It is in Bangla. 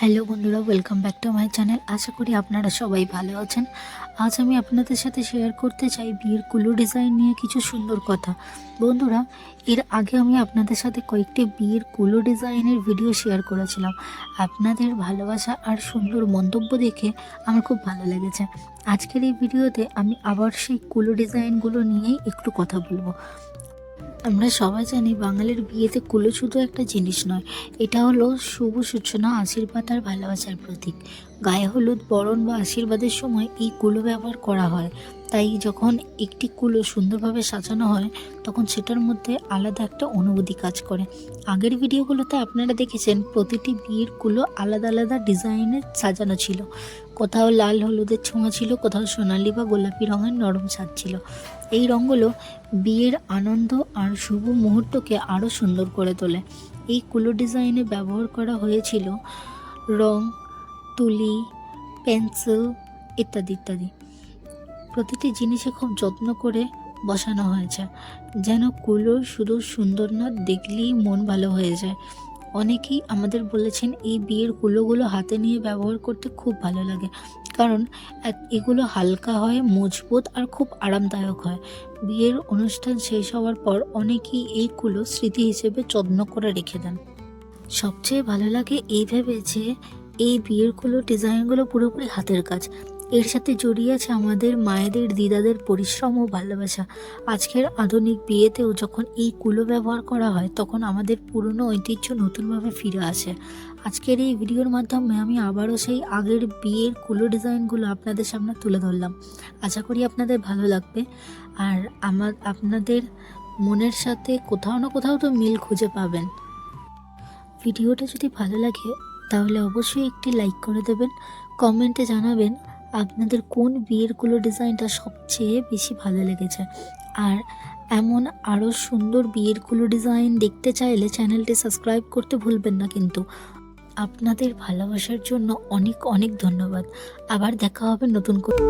হ্যালো বন্ধুরা welcome back to my channel আশা করি আপনারা সবাই ভালো আছেন। আজ আমি আপনাদের সাথে শেয়ার করতে চাই বিয়ের কুলো ডিজাইন নিয়ে কিছু সুন্দর কথা। বন্ধুরা, এর আগে আমি আপনাদের সাথে কয়েকটি বিয়ের কুলো ডিজাইনের ভিডিও শেয়ার করেছিলাম। আপনাদের ভালোবাসা আর সুন্দর মন্তব্য দেখে আমার খুব ভালো লেগেছে। আজকের এই ভিডিওতে আমি আবার সেই কুলো ডিজাইনগুলো নিয়েই একটু কথা বলব। আমরা সবাই জানি বাঙালির বিয়েতে কুলো শুধু একটা জিনিস নয়। এটা হলো শুভ সূচনা, আশীর্বাদ আর ভালোবাসার প্রতীক। গায়ে হলুদ বরণ বা আশীর্বাদের সময় এই কুলো ব্যবহার করা হয়। তাই যখন একটি কুলো সুন্দরভাবে সাজানো হয়, তখন সেটার মধ্যে আলাদা একটা অনুভূতি কাজ করে। আগের ভিডিওগুলোতে আপনারা দেখেছেন, প্রতিটি বিয়ের কুলো আলাদা আলাদা ডিজাইনের সাজানো ছিল। কোথাও লাল হলুদের ছোঁয়া ছিল, কোথাও সোনালি বা গোলাপি রঙের নরম ছাদ ছিল। এই রঙগুলো বিয়ের আনন্দ আর শুভ মুহূর্তকে আরও সুন্দর করে তোলে। এই কুলো ডিজাইনে ব্যবহার করা হয়েছিল রং তুলি, পেন্সিল ইত্যাদি ইত্যাদি। প্রতিটি জিনিসে খুব যত্ন করে বসানো হয়েছে, যেন কুলো শুধু সুন্দর না দেখলেই মন ভালো হয়ে যায়। অনেকেই আমাদের বলেছেন, এই বিয়ের কুলোগুলো হাতে নিয়ে ব্যবহার করতে খুব ভালো লাগে। কারণ এগুলো হালকা হয়, মজবুত আর খুব আরামদায়ক হয়। বিয়ের অনুষ্ঠান শেষ হওয়ার পর অনেকেই এই কুলো স্মৃতি হিসেবে যত্ন করে রেখে দেন। সবচেয়ে ভালো লাগে এই ভেবে যে এই বিয়ের কুলো ডিজাইনগুলো পুরোপুরি হাতের কাজ। এর সাথে জড়িয়ে আছে আমাদের মায়েদের, দিদাদের পরিশ্রম ও ভালোবাসা। আজকের আধুনিক বিয়েতেও যখন এই কুলো ব্যবহার করা হয়, তখন আমাদের পুরনো ঐতিহ্য নতুনভাবে ফিরে আসে। আজকের এই ভিডিওর মাধ্যমে আমি আবারও সেই আগের বিয়ের কুলো ডিজাইনগুলো আপনাদের সামনে তুলে ধরলাম। আশা করি আপনাদের ভালো লাগবে। আর আমার, আপনাদের মনের সাথে কোথাও না কোথাও তো মিল খুঁজে পাবেন। ভিডিওটা যদি ভালো লাগে তাহলে অবশ্যই একটি লাইক করে দেবেন। কমেন্টে জানাবেন আপনাদের কোন বিয়েরগুলো ডিজাইনটা সবচেয়ে বেশি ভালো লেগেছে। আর এমন আরও সুন্দর বিয়েরগুলো ডিজাইন দেখতে চাইলে চ্যানেলটি সাবস্ক্রাইব করতে ভুলবেন না কিন্তু। আপনাদের ভালোবাসার জন্য অনেক অনেক ধন্যবাদ। আবার দেখা হবে নতুন করে